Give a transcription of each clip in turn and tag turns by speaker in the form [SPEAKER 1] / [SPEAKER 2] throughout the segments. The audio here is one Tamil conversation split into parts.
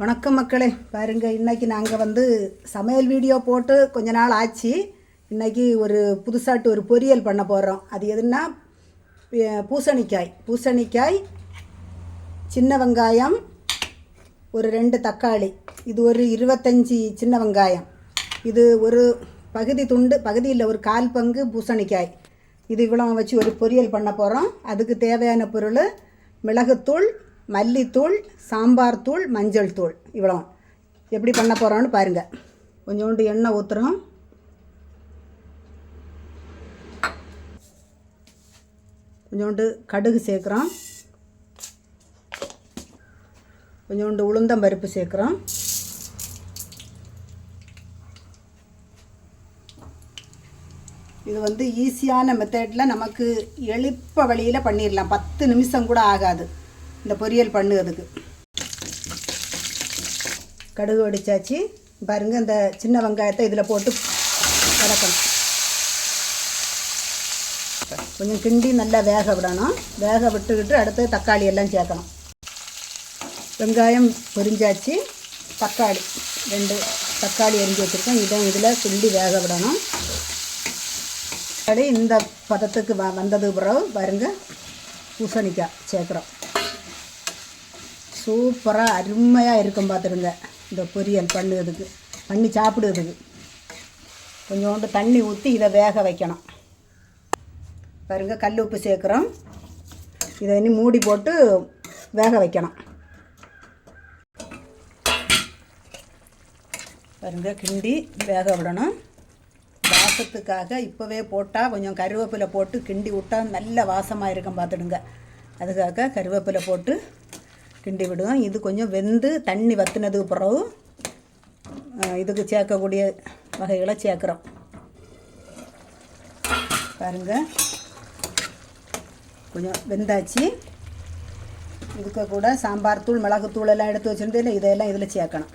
[SPEAKER 1] வணக்கம் மக்களே. பாருங்கள் இன்றைக்கி நாங்கள் வந்து சமையல் வீடியோ போட்டு கொஞ்ச நாள் ஆச்சு. இன்றைக்கி ஒரு புதுசாட்டு ஒரு பொரியல் பண்ண போகிறோம் அது எதுன்னா பூசணிக்காய். பூசணிக்காய் சின்ன வெங்காயம் ஒரு ரெண்டு தக்காளி. இது ஒரு இருபத்தஞ்சி சின்ன வெங்காயம். இது ஒரு பகுதி துண்டு பகுதியில் ஒரு கால் பங்கு பூசணிக்காய். இது இவ்வளோ வச்சு ஒரு பொரியல் பண்ண போகிறோம் அதுக்கு தேவையான பொருள் மிளகுத்தூள் மல்லித்தூள் சாம்பார் தூள் மஞ்சள் தூள். இவ்வளோ எப்படி பண்ண போகிறோன்னு பாருங்கள் கொஞ்சோண்டு எண்ணெய் ஊற்றுறோம் கொஞ்சோண்டு கடுகு சேர்க்குறோம். கொஞ்சோண்டு உளுந்தம் பருப்பு சேர்க்குறோம். இது வந்து ஈஸியான மெத்தடில் நமக்கு எழுப்ப வழியில் பண்ணிடலாம் பத்து நிமிஷம் கூட ஆகாது. இந்த பொரியல் பண்ணுறதுக்கு கடுகு வடித்தாச்சு பாருங்க இந்த சின்ன வெங்காயத்தை இதில் போட்டு வதக்கணும். கொஞ்சம் கிண்டி நல்லா வேக விடணும். வேக விட்டுக்கிட்டு அடுத்து தக்காளி எல்லாம் சேர்க்கணும். வெங்காயம் பொரிஞ்சாச்சு. தக்காளி ரெண்டு தக்காளி எரிஞ்சு வச்சுருக்கேன். இதை இதில் கிண்டி வேக விடணும். தக்காளி இந்த பதத்துக்கு வ வந்தது பிறகு பாருங்க பூசணிக்காய் சேர்க்குறோம். சூப்பராக அருமையாக இருக்கும் பார்த்துருங்க இந்த பொரியல் பண்ணுறதுக்கு பண்ணி சாப்பிடுறதுக்கு கொஞ்சோண்டு தண்ணி ஊற்றி இதை வேக வைக்கணும். பாருங்க கல் உப்பு சேர்க்குறோம். இதை இனி மூடி போட்டு வேக வைக்கணும். பாருங்க கிண்டி வேக விடணும். வாசத்துக்காக இப்போவே போட்டால் கொஞ்சம் கருவேப்பிலை போட்டு கிண்டி விட்டால் நல்ல வாசமாக இருக்கும் பார்த்துடுங்க. அதுக்காக கருவேப்பிலை போட்டு கிண்டி விடுவோம். இது கொஞ்சம் வெந்து தண்ணி வத்துனதுக்கு பிறகு இதுக்கு சேர்க்கக்கூடிய வகைகளை சேர்க்குறோம். பாருங்க. கொஞ்சம் வெந்தாச்சு. இதுக்கு கூட சாம்பார் தூள் மிளகுத்தூள் எல்லாம் எடுத்து வச்சுருந்தேன். இதையெல்லாம் இதில் சேர்க்கணும்.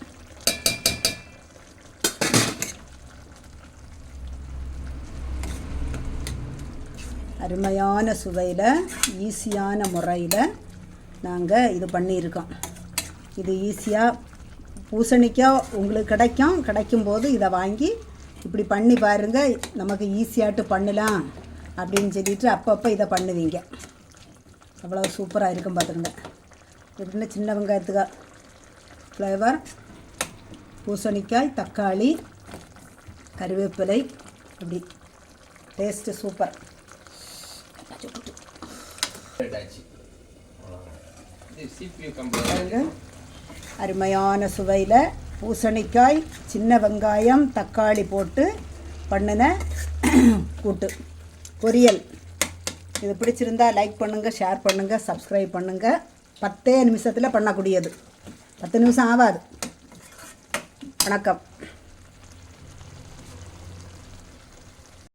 [SPEAKER 1] அருமையான சுவையில் ஈஸியான முறையில் நாங்கள் இது பண்ணியிருக்கோம். இது ஈஸியாக பூசணிக்காய் உங்களுக்கு கிடைக்கும். கிடைக்கும்போது இதை வாங்கி இப்படி பண்ணி பாருங்கள் நமக்கு ஈஸியாட்டு பண்ணலாம் அப்படின்னு சொல்லிட்டு அப்பப்போ இதை பண்ணுவீங்க. அவ்வளோ சூப்பராக இருக்கும் பார்த்துருங்க எப்படின்னா சின்ன வெங்காயத்துக்கு? ஃப்ளேவர் பூசணிக்காய் தக்காளி கருவேப்பிலை இப்படி டேஸ்ட்டு சூப்பர்
[SPEAKER 2] ஆச்சு இது சிபியூ கம்பெனி
[SPEAKER 1] பாருங்க அருமையான சுவையில் பூசணிக்காய் சின்ன வெங்காயம் தக்காளி போட்டு பண்ணின கூட்டு. பொரியல். இது பிடிச்சிருந்தா லைக் பண்ணுங்கள் ஷேர் பண்ணுங்கள் சப்ஸ்கிரைப் பண்ணுங்கள் பத்தே நிமிஷத்தில் பண்ணக்கூடியது. பத்து நிமிஷம் ஆகாது வணக்கம்.